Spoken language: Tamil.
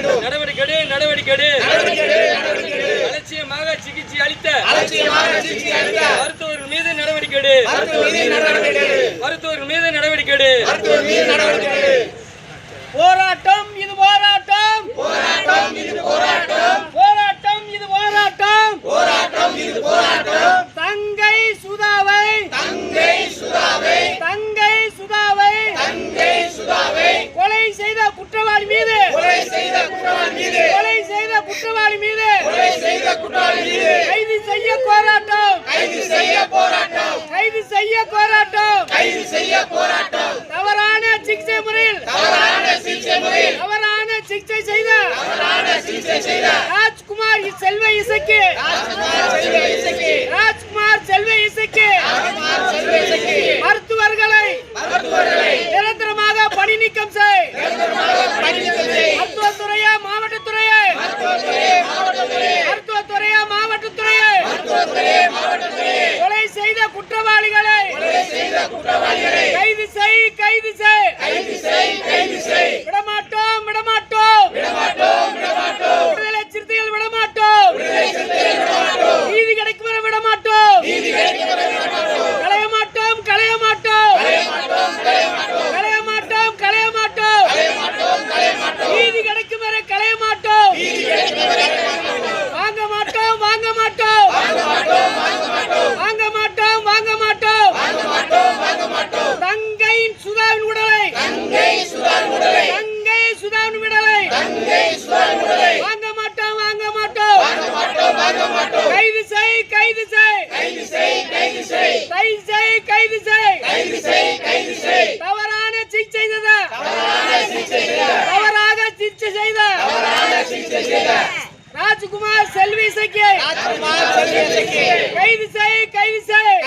வேண்டும். நடவடிக்கை எடு நடவடிக்கை எடு. அலட்சியமாக சிகிச்சை அளித்த மருத்துவர்கள் மீது நடவடிக்கை எடு. மருத்துவர்கள் மீது நடவடிக்கை எடு. குற்றவாளி மீது. கொலை செய்த குற்றவாளி மீது. கொலை செய்த குற்றவாளி மீது. கொலை செய்த குற்றவாளி மீது. கைது செய்ய போராட்டம். கைது செய்ய போராட்டம். கைது செய்ய போராட்டம். கைது செய்ய போராட்டம். தவறான சிகிச்சை முறையில். தவறான சிகிச்சை முறையில். தவறான சிகிச்சை செய்த. தவறான சிகிச்சை செய்த. ராஜ்குமார் செல்வ இசைக்கு. பயணம் செய் மருத்துவத்துறையா மாவட்டத்துறையே? மருத்துவத்துறையா கொலை செய்த குற்றவாளிகளை. देखिए। कई विषय कई विषय।